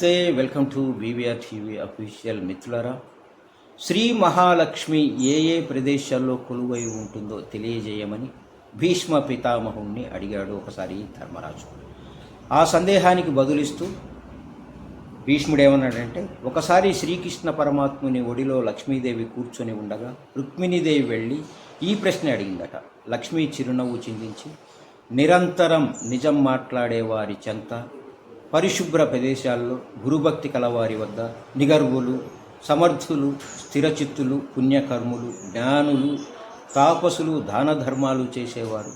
నమస్తే welcome to VVR TV official మిత్రులరా. శ్రీ మహాలక్ష్మి ఏ ఏ ప్రదేశాల్లో కొలువై ఉంటుందో తెలియజేయమని భీష్మ పితామహుణ్ణి అడిగాడు ఒకసారి ధర్మరాజు. ఆ సందేహానికి బదులిస్తూ భీష్ముడు ఏమన్నాడంటే ఒకసారి శ్రీకృష్ణ పరమాత్ముని ఒడిలో లక్ష్మీదేవి కూర్చొని ఉండగా రుక్మిణీదేవి వెళ్ళి ఈ ప్రశ్న అడిగిందట. లక్ష్మీ చిరునవ్వు చిందించి నిరంతరం నిజం మాట్లాడే వారి చెంత పరిశుభ్ర ప్రదేశాల్లో గురుభక్తి కలవారి వద్ద నిగర్వులు సమర్థులు స్థిరచిత్తులు పుణ్యకర్ములు జ్ఞానులు తాపసులు దాన ధర్మాలు చేసేవారు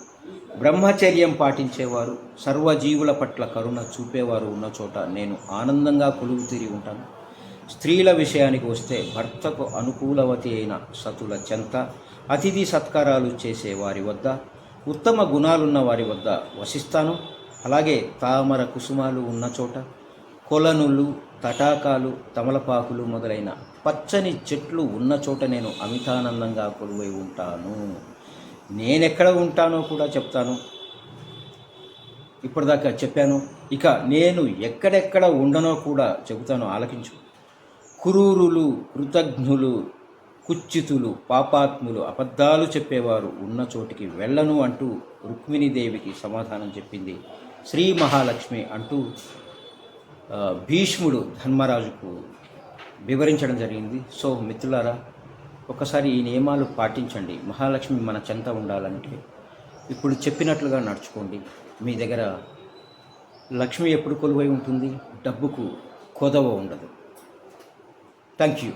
బ్రహ్మచర్యం పాటించేవారు సర్వజీవుల పట్ల కరుణ చూపేవారు ఉన్న చోట నేను ఆనందంగా కొలువు తీరి ఉంటాను. స్త్రీల విషయానికి వస్తే భర్తకు అనుకూలవతి అయిన సతుల చెంత అతిథి సత్కారాలు చేసే వారి వద్ద ఉత్తమ గుణాలున్న వారి వద్ద వసిస్తాను. అలాగే తామర కుసుమాలు ఉన్న చోట కొలనులు తటాకాలు తమలపాకులు మొదలైన పచ్చని చెట్లు ఉన్న చోట నేను అమితానందంగా కొలువై ఉంటాను. నేనెక్కడ ఉంటానో కూడా చెప్తాను. ఇప్పటిదాకా చెప్పాను. ఇక నేను ఎక్కడెక్కడ ఉండనో కూడా చెబుతాను. ఆలకించు. కురూరులు కృతజ్ఞులు కుచ్చితులు పాపాత్ములు అబద్ధాలు చెప్పేవారు ఉన్న చోటికి వెళ్ళను అంటూ రుక్మిణీదేవికి సమాధానం చెప్పింది. శ్రీ మహాలక్ష్మి అంటూ భీష్ముడు ధర్మరాజుకు వివరించడం జరిగింది. సో మిత్రులారా ఒకసారి ఈ నియమాలు పాటించండి. మహాలక్ష్మి మన చెంత ఉండాలంటే ఇప్పుడు చెప్పినట్లుగా నడుచుకోండి. మీ దగ్గర లక్ష్మి ఎప్పుడు కొలువై ఉంటుంది? డబ్బుకు కొదవ ఉండదు. Thank you.